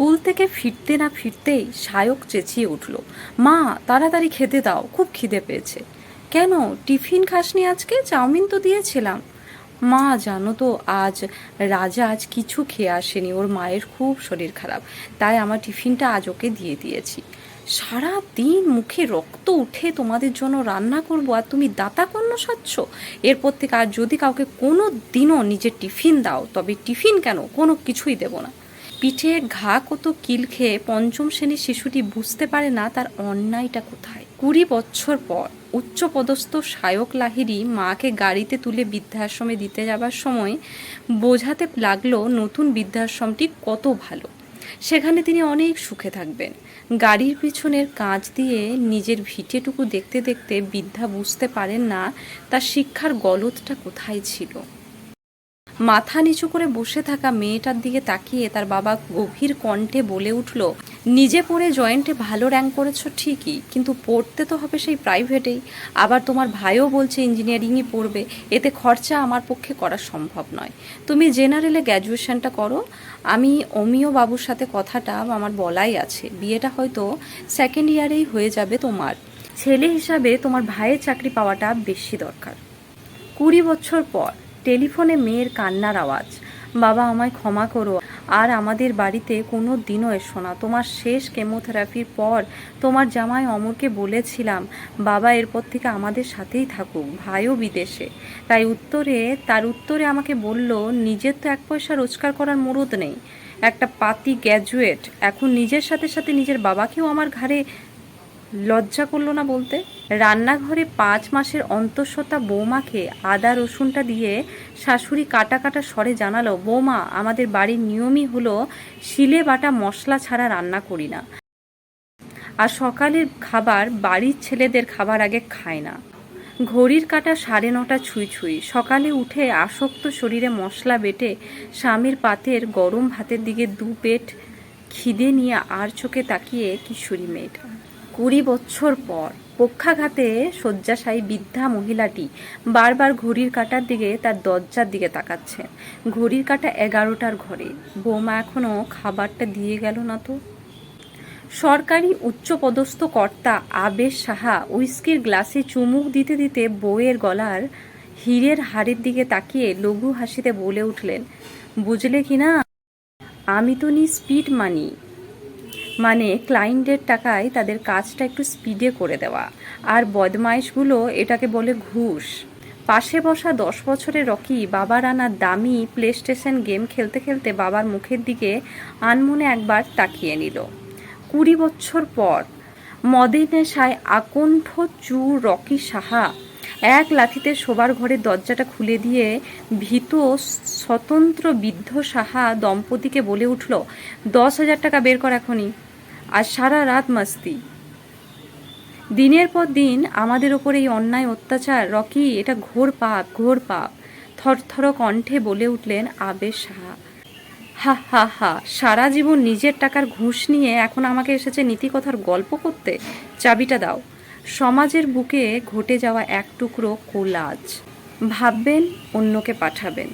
School থেকে ফিরতে না ফিরতেই সায়ক চেঁচিয়ে উঠল, মা, তাড়াতাড়ি খেতে দাও, খুব খিদে পেয়েছে। কেন? টিফিন খাসনি আজকে? চাউমিন তো দিয়েছিলাম। মা, জানো তো, আজ রাজা আজ কিছু খেয়ে আসেনি, ওর মায়ের খুব শরীর খারাপ, তাই আমার টিফিনটা আজ ওকে দিয়ে দিয়েছি। সারা দিন মুখে রক্ত উঠে তোমাদের জন্য রান্না করব আর তুমি দাতা কন্য সাচ্ছ এরপর থেকে আর যদি কাউকে কোনো দিনও নিজের টিফিন দাও, তবে টিফিন কেন? কোনো কিছুই দেবো না। পিঠে ঘা কত কিল খেয়ে পঞ্চম শ্রেণির শিশুটি বুঝতে পারে না তার অন্যায়টা কোথায়। কুড়ি বছর পর উচ্চপদস্থ সায়ক লাহিড়ি মাকে গাড়িতে তুলে বৃদ্ধাশ্রমে দিতে যাবার সময় বোঝাতে লাগল নতুন বৃদ্ধাশ্রমটি কত ভালো। সেখানে তিনি অনেক সুখে থাকবেন। গাড়ির পিছনের কাঁচ দিয়ে নিজের ভিটেটুকু দেখতে দেখতে বৃদ্ধা বুঝতে পারেন না তার শিক্ষার গলতটা কোথায় ছিল। মাথা নিচু করে বসে থাকা মেয়েটার দিকে তাকিয়ে তার বাবা গভীর কণ্ঠে বলে উঠল, নিজে পড়ে জয়েন্টে ভালো র্যাঙ্ক করেছ ঠিকই, কিন্তু পড়তে তো হবে সেই প্রাইভেটেই। আবার তোমার ভাইও বলছে ইঞ্জিনিয়ারিংই পড়বে, এতে খরচা আমার পক্ষে করা সম্ভব নয়। তুমি জেনারেলে গ্র্যাজুয়েশনটা করো। আমি অমিয় বাবুর সাথে কথাটা আমার বলাই আছে। বিয়েটা হয়তো সেকেন্ড ইয়ারেই হয়ে যাবে তোমার। ছেলে হিসাবে তোমার ভাইয়ের চাকরি পাওয়াটা বেশি দরকার। কুড়ি বছর পর টেলিফোনে মেয়ের কান্নার আওয়াজ। বাবা, আমায় ক্ষমা করো। আর আমাদের বাড়িতে কোনো দিনও এসো না। তোমার শেষ কেমোথেরাপির পর তোমার জামাই অমরকে বলেছিলাম, বাবা, এরপর থেকে আমাদের সাথেই থাকুক, ভাইও বিদেশে। তাই উত্তরে, তার উত্তরে আমাকে বলল, নিজের তো এক পয়সা রোজগার করার মুরুদ নেই। একটা পাতি গ্র্যাজুয়েট এখন নিজের সাথে সাথে নিজের বাবাকেও আমার ঘাড়ে লজ্জা করল না বলতে? রান্নাঘরে পাঁচ মাসের অন্তঃসত্ত্বা বৌমাকে আদা রসুনটা দিয়ে শাশুড়ি কাটা কাটা স্বরে জানালো, বৌমা, আমাদের বাড়ির নিয়মই হলো শিলে বাটা মশলা ছাড়া রান্না করি না। আর সকালের খাবার বাড়ির ছেলেদের খাবার আগে খায় না। ঘড়ির কাটা সাড়ে নটা ছুঁই ছুঁই। সকালে উঠে আসক্ত শরীরে মশলা বেটে স্বামীর পাতের গরম ভাতের দিকে দু পেট খিদে নিয়ে আর চোখে তাকিয়ে কিশোরী মেয়েটা। কুড়ি বছর পর পক্ষাঘাতে শয্যাশায়ী বৃদ্ধা মহিলাটি বারবার ঘড়ির কাটার দিকে তার দরজার দিকে তাকাচ্ছে। ঘড়ির কাটা এগারোটার ঘরে। বৌমা এখনও খাবারটা দিয়ে গেল না তো? সরকারি উচ্চপদস্থ কর্তা আবেশ সাহা উইস্কির গ্লাসে চুমুক দিতে দিতে বউয়ের গলার হীরের হাড়ের দিকে তাকিয়ে লঘু হাসিতে বলে উঠলেন, বুঝলে কি না? আমি তো নি স্পিড মানি। মানে ক্লায়েন্টের টাকায় তাদের কাজটা একটু স্পিডে করে দেওয়া। আর বদমাইশগুলো এটাকে বলে ঘুষ। পাশে বসা দশ বছরের রকি বাবার আনা দামি প্লে স্টেশন গেম খেলতে খেলতে বাবার মুখের দিকে আনমনে একবার তাকিয়ে নিল। কুড়ি বছর পর মদের নেশায় আকণ্ঠ চুর রকি সাহা এক লাথিতে শোবার ঘরের দরজাটা খুলে দিয়ে ভীত স্বতন্ত্র বৃদ্ধ সাহা দম্পতিকে বলে উঠল, দশ হাজার টাকা বের কর এখনই আর সারা রাত মাস্তি। দিনের পর দিন আমাদের ওপর এই অন্যায় অত্যাচার, রকি, এটা ঘোর পাপ ঘোর পাপ। থরথর কণ্ঠে বলে উঠলেন আবেশ সাহা, হা হা হা, সারা জীবন নিজের টাকার ঘুষ নিয়ে এখন আমাকে এসেছে নীতিকথার গল্প করতে। চাবিটা দাও। সমাজের বুকে ঘটে যাওয়া এক টুকরো কোলাজ। ভাববেন অন্যকে পাঠাবেন।